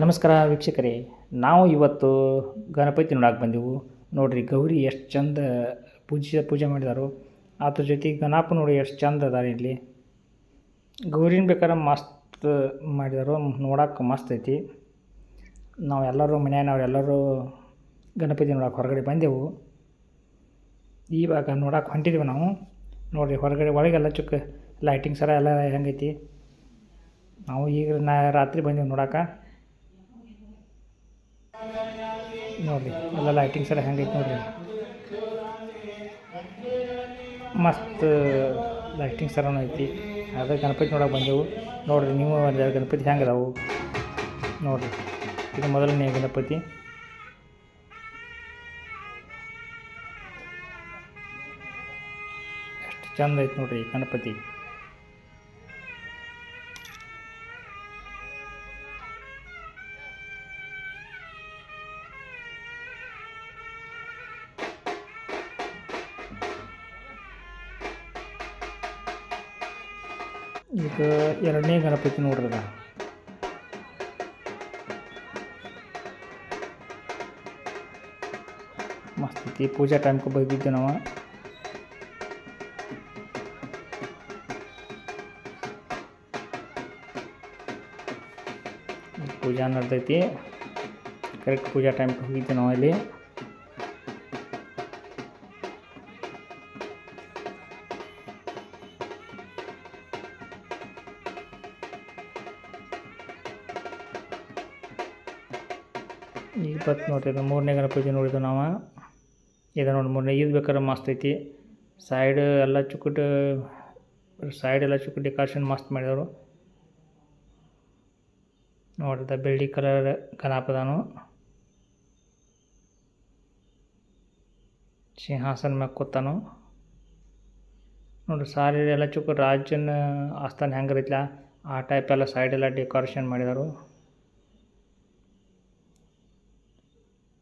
ನಮಸ್ಕಾರ ವೀಕ್ಷಕರೇ, ನಾವು ಇವತ್ತು ಗಣಪತಿ ನೋಡಕ್ಕೆ ಬಂದೆವು. ನೋಡ್ರಿ, ಗೌರಿ ಎಷ್ಟು ಚಂದ ಪೂಜೆ ಪೂಜೆ ಮಾಡಿದಾರೋ. ಅದ್ರ ಜೊತೆಗೆ ಗಣಪ ನೋಡಿ ಎಷ್ಟು ಚಂದ ಅದಾರೆ ಇಲ್ಲಿ. ಗೌರಿನ ಬೇಕಾದ್ರೆ ಮಸ್ತ್ ಮಾಡಿದಾರೋ ನೋಡಕ್ಕೆ ಮಸ್ತ್ ಐತಿ. ನಾವು ಎಲ್ಲರೂ ಮನೆಯವ್ರೆಲ್ಲರೂ ಗಣಪತಿ ನೋಡಕ್ಕೆ ಹೊರಗಡೆ ಬಂದೆವು. ಇವಾಗ ನೋಡಕ್ಕೆ ಹೊಂಟಿದ್ದೀವಿ ನಾವು. ನೋಡಿರಿ, ಹೊರಗಡೆ ಒಳಗೆಲ್ಲ ಚುಕ್ಕ ಲೈಟಿಂಗ್ ಸರ ಎಲ್ಲ ಹೆಂಗೈತಿ. ನಾವು ಈಗ ನಾ ರಾತ್ರಿ ಬಂದೆವು ನೋಡಕ್ಕೆ ನೋಡಿರಿ ಎಲ್ಲ ಲೈಟಿಂಗ್ಸ್ ಎಲ್ಲ ಹೆಂಗೈತೆ ನೋಡಿರಿ. ಮಸ್ತ್ ಲೈಟಿಂಗ್ಸ್ ಎಲ್ಲ ಐತಿ. ಅದೇ ಗಣಪತಿ ನೋಡಕ್ಕೆ ಬಂದೆವು. ನೋಡಿರಿ, ನೀವು ಒಂದು ಗಣಪತಿ ಹೆಂಗೆ ಅದಾವು. ನೋಡಿರಿ, ಇದು ಮೊದಲನೇ ಗಣಪತಿ. ಎಷ್ಟು ಚಂದ ಐತೆ ನೋಡಿರಿ ಗಣಪತಿ. ಈಗ ಎರಡನೇ ಗಣಪತಿ ನೋಡ್ರದ ಮಸ್ತ್ ಐತಿ, ಪೂಜಾ ಟೈಮ್ಗೆ ಬಂದಿದ್ದೆ ನಾವು. ಪೂಜಾ ನಡ್ದೈತಿ. ಕರೆಕ್ಟ್ ಪೂಜಾ ಟೈಮ್ಗೆ ಹೋಗಿದ್ದೆ ನಾವು ಅಲ್ಲಿ ಇವತ್ತು ನೋಡ್ರಿ ಮೂರನೇ ಗಣಪತಿ ನೋಡಿದ್ದು ನಾವು. ಇದು ನೋಡಿ, ಮೂರನೇ ಇದು ಬೇಕಾದ್ರೆ ಮಸ್ತ್ ಐತಿ. ಸೈಡ್ ಎಲ್ಲ ಚುಕ್ಕುಟ್ ಸೈಡ್ ಎಲ್ಲ ಚುಕ್ಕುಟ್ ಡೆಕೋರೇಷನ್ ಮಸ್ತ್ ಮಾಡಿದವರು. ನೋಡಿದ ಬೆಳ್ಳಿ ಕಲರ್ ಗಣಪದನು ಸಿಂಹಾಸನ ಮ್ಯಾಗ ಕೂತಾನು. ನೋಡ್ರಿ, ಸಾರಿ ಎಲ್ಲ ಚುಕ್ಕ ರಾಜನ ಆಸ್ಥಾನ ಹೆಂಗಿರೈತ್ಲ ಆ ಟೈಪ್ ಎಲ್ಲ ಸೈಡ್ ಎಲ್ಲ ಡೆಕೋರೇಷನ್ ಮಾಡಿದರು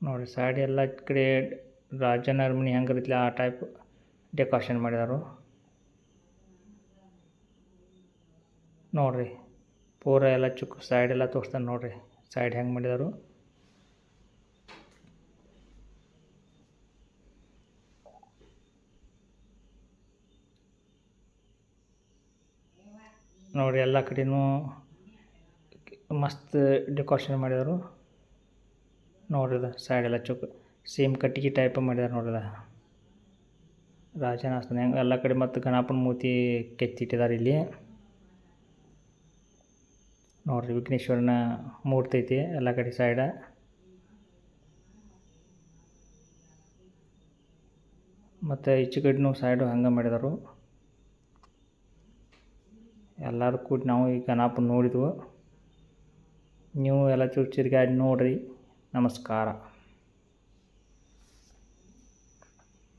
ನೋಡಿ ಸೈಡ್ ಎಲ್ಲ ಕಡೆ ರಾಜನ ಅರಮನೆ ಹೆಂಗಿರತ್ಲ ಆ ಟೈಪ್ ಡೆಕೋರೇಷನ್ ಮಾಡಿದಾರು. ನೋಡ್ರಿ, ಪೂರ ಎಲ್ಲ ಚುಕ್ಕ ಸೈಡ್ ಎಲ್ಲ ತೋರಿಸ್ತಾನೆ ನೋಡ್ರಿ ಸೈಡ್ ಹೆಂಗೆ ಮಾಡಿದಾರು. ನೋಡಿ ಎಲ್ಲ ಕಡೆನೂ ಮಸ್ತ್ ಡೆಕೋರೇಷನ್ ಮಾಡಿದಾರು. ನೋಡ್ರಿದ ಸೈಡ್ ಎಲ್ಲ ಚುಕ್. ಸೇಮ್ ಕಟ್ಟಿಗೆ ಟೈಪ್ ಮಾಡಿದಾರೆ ನೋಡ್ರಿದ ರಾಜನ ಆಸ್ಥಾನ ಎಲ್ಲ ಕಡೆ ಮತ್ತು ಗಣಪನ ಮೂತಿ ಕೆತ್ತಿಟ್ಟಿದ್ದಾರೆ ಇಲ್ಲಿ. ನೋಡ್ರಿ ವಿಘ್ನೇಶ್ವರನ ಮೂರ್ತಿ ಐತಿ, ಎಲ್ಲ ಕಡೆ ಸೈಡ ಮತ್ತು ಈಚೆ ಕಡೆನೂ ಸೈಡು ಹಂಗೆ ಮಾಡಿದರು. ಎಲ್ಲರೂ ಕೂಡಿ ನಾವು ಈ ಗಣಪನ ನೋಡಿದ್ವು. ನೀವು ಎಲ್ಲ ಚೂರು ಚಿರ್ಗಾಡಿ ನೋಡಿರಿ. ನಮಸ್ಕಾರ.